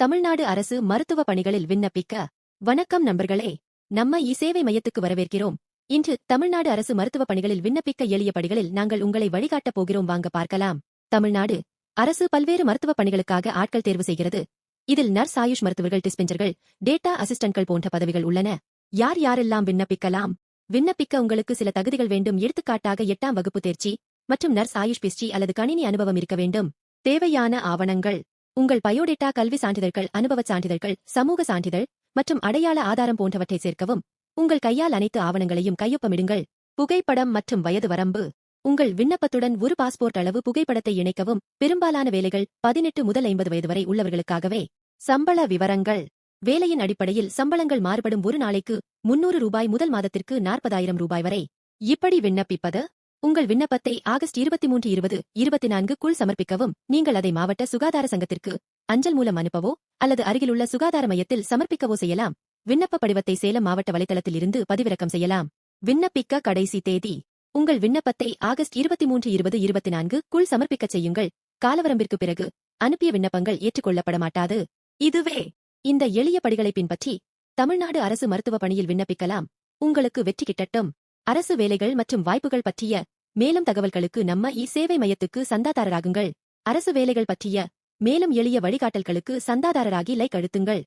தமிழ்நாடு அரசு மருத்துவ பணிகளில் விண்ணப்பிக்க வணக்கம் நண்பர்களே நம்ம இ சேவை மையத்துக்கு வரவேற்கிறோம். இன்று தமிழ்நாடு அரசு மருத்துவ பணிகளில் விண்ணப்பிக்க எளிய படிகளில் நாங்கள் உங்களை வழிகாட்டப் போகிறோம். வாங்க பார்க்கலாம். தமிழ்நாடு அரசு பல்வேறு மருத்துவ பணிகளுக்காக ஆட்கள் தேர்வு செய்கிறது. இதில் நர்ஸ் ஆயுஷ் மருத்துவர்கள் டிஸ்பெஞ்சர்கள் டேட்டா அசிஸ்டன்ட்கள் போன்ற பதவிகள் உள்ளன. யார் யாரெல்லாம் விண்ணப்பிக்கலாம்? விண்ணப்பிக்க உங்களுக்கு சில தகுதிகள் வேண்டும். எடுத்துக்காட்டாக எட்டாம் வகுப்பு தேர்ச்சி மற்றும் நர்ஸ் ஆயுஷ் பிஸ்டி அல்லது கணினி அனுபவம் இருக்க வேண்டும். தேவையான ஆவணங்கள் உங்கள் பயோடேட்டா கல்வி சான்றிதழ்கள் அனுபவச் சான்றிதழ்கள் சமூக சான்றிதழ் மற்றும் அடையாள ஆதாரம் போன்றவற்றை சேர்க்கவும். உங்கள் கையால் அனைத்து ஆவணங்களையும் கையொப்பமிடுங்கள். புகைப்படம் மற்றும் வயது வரம்பு. உங்கள் விண்ணப்பத்துடன் ஒரு பாஸ்போர்ட் அளவு புகைப்படத்தை இணைக்கவும். பெரும்பாலான வேலைகள் பதினெட்டு முதல் ஐம்பது வயது வரை உள்ளவர்களுக்காகவே. சம்பள விவரங்கள். வேலையின் அடிப்படையில் சம்பளங்கள் மாறுபடும் ஒரு நாளைக்கு முன்னூறு ரூபாய் முதல் மாதத்திற்கு நாற்பதாயிரம் ரூபாய் வரை. இப்படி விண்ணப்பிப்பது உங்கள் விண்ணப்பத்தை ஆகஸ்ட் இருபத்தி மூன்று இருபது இருபத்தி நான்குக்குள் சமர்ப்பிக்கவும். நீங்கள் அதை மாவட்ட சுகாதார சங்கத்திற்கு அஞ்சல் மூலம் அனுப்பவோ அல்லது அருகிலுள்ள சுகாதார மையத்தில் சமர்ப்பிக்கவோ செய்யலாம். விண்ணப்ப படிவத்தை சேலம் மாவட்ட வலைத்தளத்தில் இருந்து பதிவிறக்கம் செய்யலாம். விண்ணப்பிக்க கடைசி தேதி. உங்கள் விண்ணப்பத்தை ஆகஸ்ட் இருபத்தி மூன்று இருபது இருபத்தி நான்கு குள் சமர்ப்பிக்கச் செய்யுங்கள். காலவரம்பிற்கு பிறகு அனுப்பிய விண்ணப்பங்கள் ஏற்றுக்கொள்ளப்பட மாட்டாது. இதுவே இந்த எளிய படிகளை பின்பற்றி தமிழ்நாடு அரசு மருத்துவ பணியில் விண்ணப்பிக்கலாம். உங்களுக்கு வெற்றி கிட்டட்டும். அரசு வேலைகள் மற்றும் வாய்ப்புகள் பற்றிய மேலும் தகவல்களுக்கு நம்ம இ சேவை மையத்துக்கு சந்தாதாரராகுங்கள். அரசு வேலைகள் பற்றிய மேலும் எளிய வழிகாட்டல்களுக்கு சந்தாதாரராகி லைக் அழுத்துங்கள்.